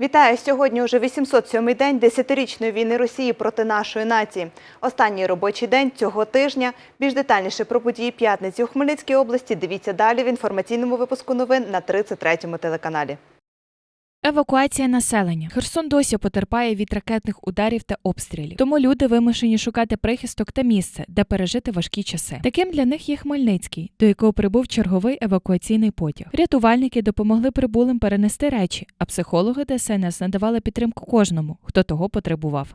Вітаю сьогодні. Уже 807-й день десятирічної війни Росії проти нашої нації. Останній робочий день цього тижня. Більш детальніше про події п'ятниці у Хмельницькій області. Дивіться далі в інформаційному випуску новин на 33-му телеканалі. Евакуація населення. Херсон досі потерпає від ракетних ударів та обстрілів. Тому люди вимушені шукати прихисток та місце, де пережити важкі часи. Таким для них є Хмельницький, до якого прибув черговий евакуаційний потяг. Рятувальники допомогли прибулим перенести речі, а психологи ДСНС надавали підтримку кожному, хто того потребував.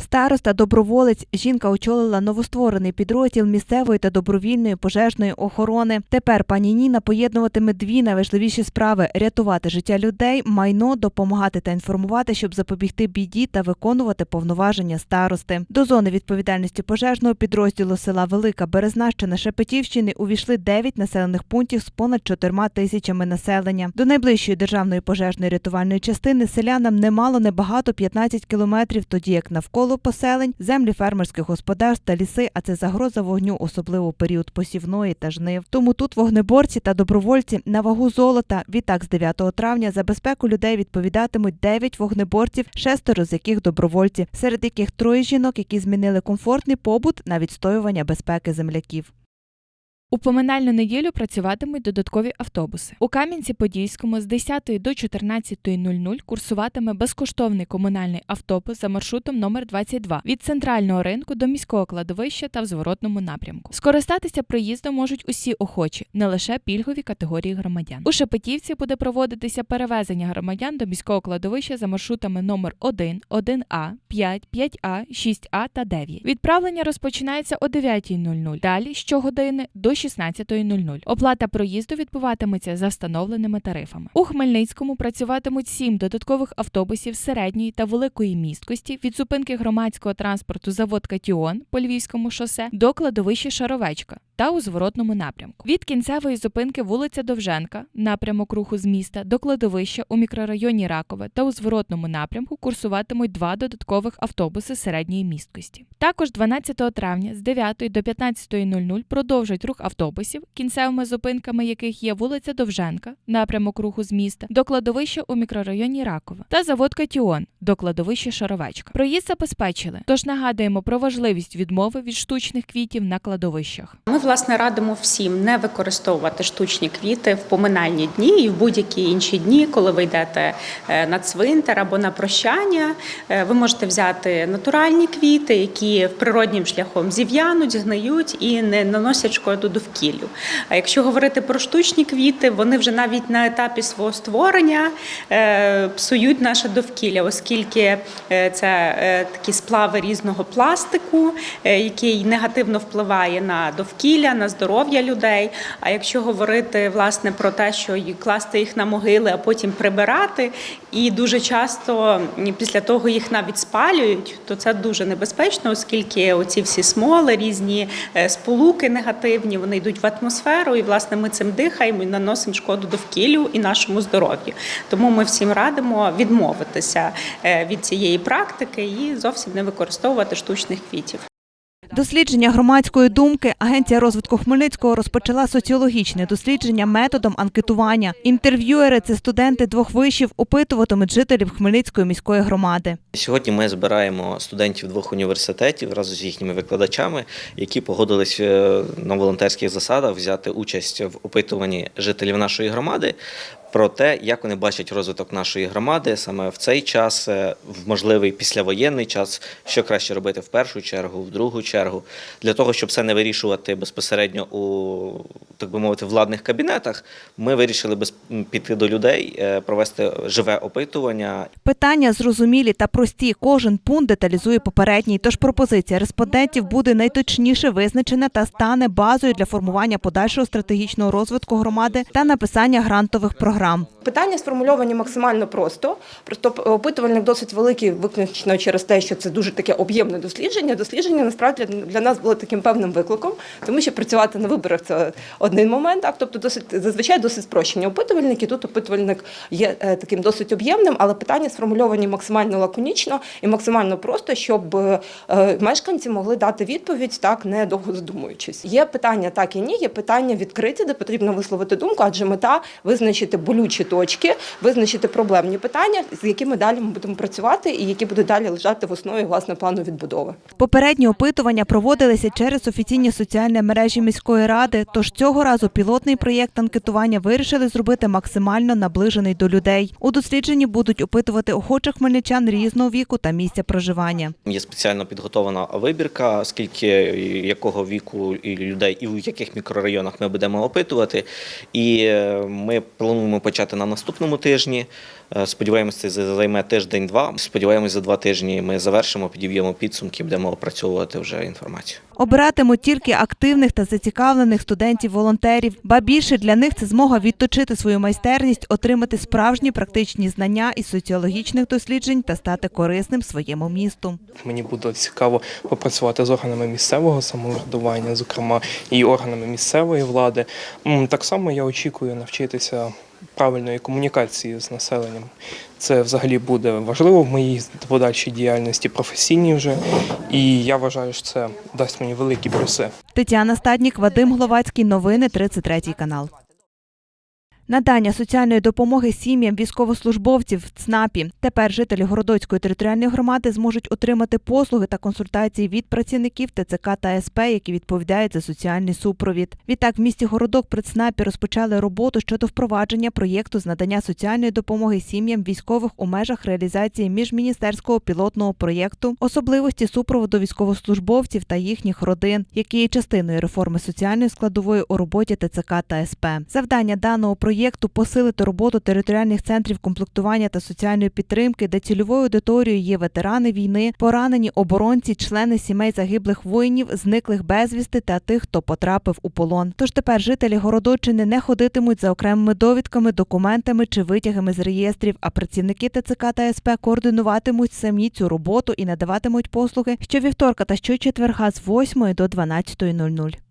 Староста доброволець жінка очолила новостворений підрозділ місцевої та добровільної пожежної охорони. Тепер пані Ніна поєднуватиме дві найважливіші справи: рятувати життя людей, майно, допомагати та інформувати, щоб запобігти біді та виконувати повноваження старости. До зони відповідальності пожежного підрозділу села Велика Березнащина Шепетівщини увійшли 9 населених пунктів з понад 4 тисячами населення. До найближчої державної пожежної рятувальної частини селянам немало небагато 15 кілометрів, тоді як навколо поселень, землі фермерських господарств та ліси, а це загроза вогню, особливо у період посівної та жнив. Тому тут вогнеборці та добровольці на вагу золота. Відтак з 9 травня за безпеку людей відповідатимуть 9 вогнеборців, шестеро з яких добровольці, серед яких троє жінок, які змінили комфортний побут на відстоювання безпеки земляків. У поминальну неділю працюватимуть додаткові автобуси. У Кам'янці-Подільському з 10 до 14.00 курсуватиме безкоштовний комунальний автобус за маршрутом номер 22 від центрального ринку до міського кладовища та в зворотному напрямку. Скористатися проїздом можуть усі охочі, не лише пільгові категорії громадян. У Шепетівці буде проводитися перевезення громадян до міського кладовища за маршрутами номер 1, 1А, 5, 5А, 6А та 9. Відправлення розпочинається о 9.00. Далі щогодини до 16.00. Оплата проїзду відбуватиметься за встановленими тарифами. У Хмельницькому працюватимуть сім додаткових автобусів середньої та великої місткості від зупинки громадського транспорту завод Катіон по Львівському шосе до кладовища Шаровечка та у зворотному напрямку. Від кінцевої зупинки вулиця Довженка, напрямок руху з міста до кладовища у мікрорайоні Ракове та у зворотному напрямку курсуватимуть два додаткових автобуси середньої місткості. Також 12 травня з 9 до 15.00 продовжать рух автобусів, кінцевими зупинками яких є вулиця Довженка, напрямок руху з міста до кладовища у мікрорайоні Ракове та завод Катіон до кладовища Шаровечка. Проїзд забезпечили. Тож нагадуємо про важливість відмови від штучних квітів на кладовищах. Ми власне радимо всім не використовувати штучні квіти в поминальні дні і в будь-які інші дні, коли ви йдете е, на цвинтар або на прощання. Е, Ви можете взяти натуральні квіти, які природнім шляхом зів'януть, згниють і не наносять шкоду довкіллю. А якщо говорити про штучні квіти, вони вже навіть на етапі свого створення е, псують наше довкілля, оскільки е, це е, такі сплави різного пластику, який негативно впливає на довкілля, на здоров'я людей. А якщо говорити власне про те, що класти їх на могили, а потім прибирати, і дуже часто після того їх навіть спалюють, то це дуже небезпечно, оскільки оці всі смоли, різні сполуки негативні, вони йдуть в атмосферу, і власне ми цим дихаємо і наносимо шкоду довкіллю і нашому здоров'ю. Тому ми всім радимо відмовитися е, від цієї практики і зовсім не використовувати штучних квітів. Дослідження громадської думки Агенція розвитку Хмельницького розпочала соціологічне дослідження методом анкетування. Інтерв'юери це студенти двох вишів опитуватимуть жителів Хмельницької міської громади. Сьогодні ми збираємо студентів двох університетів разом з їхніми викладачами, які погодились е, на волонтерських засадах взяти участь в опитуванні жителів нашої громади про те, як вони бачать розвиток нашої громади саме в цей час, е, в можливий післявоєнний час, що краще робити в першу чергу, в другу чергу, для того, щоб це не вирішувати безпосередньо у так би мовити владних кабінетах. Ми вирішили без піти до людей, е, провести живе опитування Питання зрозумілі та прості. Кожен пункт деталізує попередній. Тож пропозиція респондентів буде найточніше визначена та стане базою для формування подальшого стратегічного розвитку громади та написання грантових програм. Питання сформульовані максимально просто. Просто опитувальник досить великий, виключно через те, що це дуже таке об'ємне дослідження. Дослідження насправді для нас було таким певним викликом, тому що працювати на виборах це один момент. Так, тобто, досить зазвичай досить спрощені опитувальники. Тут опитувальник є е, таким досить об'ємним, але питання сформульовані максимально лаконічно і максимально просто, щоб е, мешканці могли дати відповідь так, не довго задумуючись. Є питання так і ні, є питання відкриті, де потрібно висловити думку, адже мета визначити болючі точки, визначити проблемні питання, з якими далі ми будемо працювати, і які будуть далі лежати в основі власне плану відбудови. Попередні опитування проводилися через офіційні соціальні мережі міської ради. Тож цього разу пілотний проєкт анкетування вирішили зробити максимально наближений до людей. У дослідженні будуть опитувати охочих хмельничан різного віку та місця проживання. Є спеціально підготовлена вибірка, скільки якого віку і людей, і в яких мікрорайонах ми будемо опитувати. І е, ми плануємо почати на наступному тижні. Е, Сподіваємося, це займе тиждень-два. Сподіваємось, за два тижні ми завершимо, підіб'ємо підсумки, будемо опрацьовувати вже інформацію. Обиратимуть тільки активних та зацікавлених студентів-волонтерів. Ба більше для них це змога відточити свою майстерність, отримати справжні практичні знання із соціологічних досліджень та стати корисним своєму місту. Мені буде цікаво попрацювати з органами місцевого самоврядування, зокрема і органами місцевої влади. Так само я очікую навчитися правильної комунікації з населенням. Це взагалі буде важливо в моїй подальшій діяльності професійній вже. І я вважаю, що це дасть мені великі плюси. Тетяна Стаднік, Вадим Гловацький. Новини 33 канал. Надання соціальної допомоги сім'ям військовослужбовців в ЦНАПі. Тепер жителі Городоцької територіальної громади зможуть отримати послуги та консультації від працівників ТЦК та СП, які відповідають за соціальний супровід. Відтак в місті Городок при ЦНАПі розпочали роботу щодо впровадження проєкту з надання соціальної допомоги сім'ям військових у межах реалізації міжміністерського пілотного проєкту особливості супроводу військовослужбовців та їхніх родин, які є частиною реформи соціальної складової у роботі ТЦК та СП. Завдання даного проєкту посилити роботу територіальних центрів комплектування та соціальної підтримки, де цільовою аудиторією є ветерани війни, поранені оборонці, члени сімей загиблих воїнів, зниклих безвісти та тих, хто потрапив у полон. Тож тепер жителі Городочини не ходитимуть за окремими довідками, документами чи витягами з реєстрів, а працівники ТЦК та СП координуватимуть самі цю роботу і надаватимуть послуги щовівторка та щочетверга з 8 до 12.00.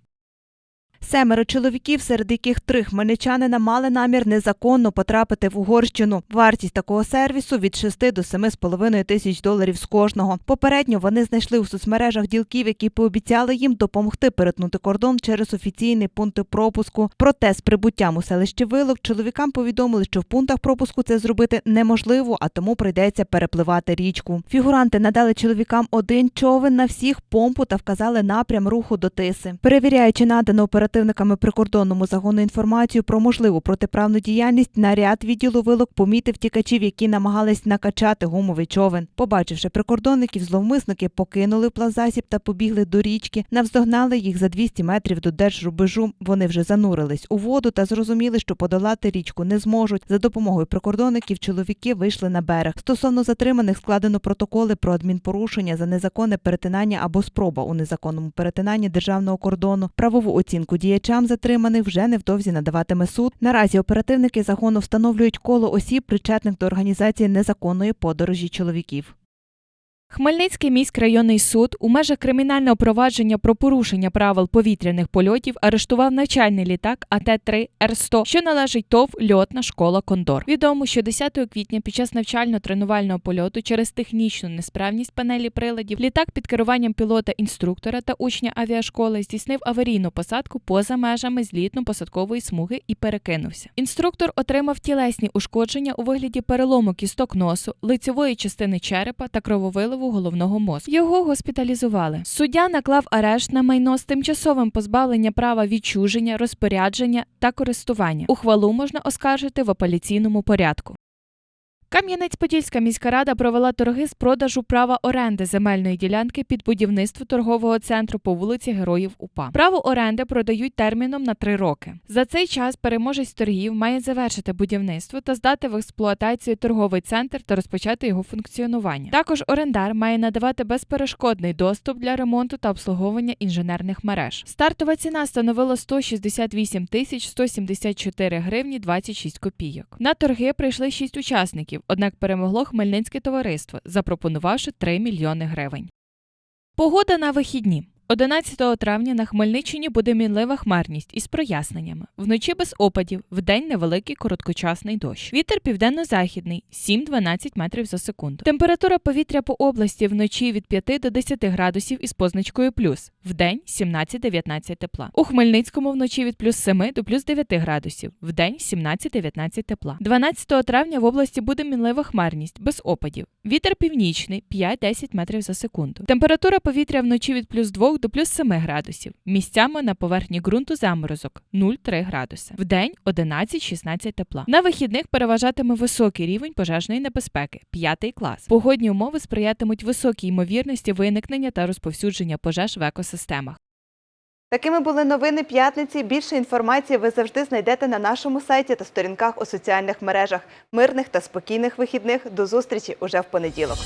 Семеро чоловіків, серед яких три хмельничанина мали намір незаконно потрапити в Угорщину. Вартість такого сервісу від 6 до 7,5 тисяч доларів з кожного. Попередньо вони знайшли у соцмережах ділків, які пообіцяли їм допомогти перетнути кордон через офіційний пункт пропуску. Проте з прибуттям у селищі Вилок чоловікам повідомили, що в пунктах пропуску це зробити неможливо, а тому прийдеться перепливати річку. Фігуранти надали чоловікам один човен на всіх помпу та вказали напрям руху до тиси. Перевіряючи надану оперативниками прикордонному загону інформацію про можливу протиправну діяльність, наряд відділу вилок помітив тікачів, які намагались накачати гумовий човен. Побачивши прикордонників, зловмисники покинули плавзасіб та побігли до річки. Навздогнали їх за 200 метрів до держрубежу. Вони вже занурились у воду та зрозуміли, що подолати річку не зможуть. За допомогою прикордонників чоловіки вийшли на берег. Стосовно затриманих складено протоколи про адмінпорушення за незаконне перетинання або спроба у незаконному перетинанні державного кордону. Правову оцінку діячам затриманих вже невдовзі надаватиме суд. Наразі оперативники загону встановлюють коло осіб, причетних до організації незаконної подорожі чоловіків. Хмельницький міськрайонний суд у межах кримінального провадження про порушення правил повітряних польотів арештував навчальний літак АТ-3 Р-100, що належить ТОВ Льотна школа Кондор. Відомо, що 10 квітня під час навчально-тренувального польоту через технічну несправність панелі приладів літак під керуванням пілота-інструктора та учня авіашколи здійснив аварійну посадку поза межами злітно-посадкової смуги і перекинувся. Інструктор отримав тілесні ушкодження у вигляді перелому кісток носу, лицьової частини черепа та крововиливу головного мозку. Його госпіталізували. Суддя наклав арешт на майно з тимчасовим позбавлення права відчуження, розпорядження та користування. Ухвалу можна оскаржити в апеляційному порядку. Кам'янець-Подільська міська рада провела торги з продажу права оренди земельної ділянки під будівництво торгового центру по вулиці Героїв УПА. Право оренди продають терміном на три роки. За цей час переможець торгів має завершити будівництво та здати в експлуатацію торговий центр та розпочати його функціонування. Також орендар має надавати безперешкодний доступ для ремонту та обслуговування інженерних мереж. Стартова ціна становила 168 тисяч 174 гривні 26 копійок. На торги прийшли шість учасників, однак перемогло Хмельницьке товариство, запропонувавши 3 мільйони гривень. Погода на вихідні. 11 травня на Хмельниччині буде мінлива хмарність із проясненнями. Вночі без опадів, вдень невеликий короткочасний дощ. Вітер південно-західний 7-12 метрів за секунду. Температура повітря по області вночі від 5 до 10 градусів із позначкою плюс. Вдень 17-19 тепла. У Хмельницькому вночі від плюс 7 до плюс 9 градусів. Вдень 17-19 тепла. 12 травня в області буде мінлива хмарність без опадів. Вітер північний 5-10 метрів за секунду. Температура повітря вночі від плюс 2 до плюс 7 градусів. Місцями на поверхні ґрунту заморозок 0,3 градуси. Вдень 11-16 тепла. На вихідних переважатиме високий рівень пожежної небезпеки 5 клас. Погодні умови сприятимуть високій ймовірності виникнення та розповсюдження пожеж в екосистемах. Такими були новини п'ятниці. Більше інформації ви завжди знайдете на нашому сайті та сторінках у соціальних мережах. Мирних та спокійних вихідних. До зустрічі уже в понеділок.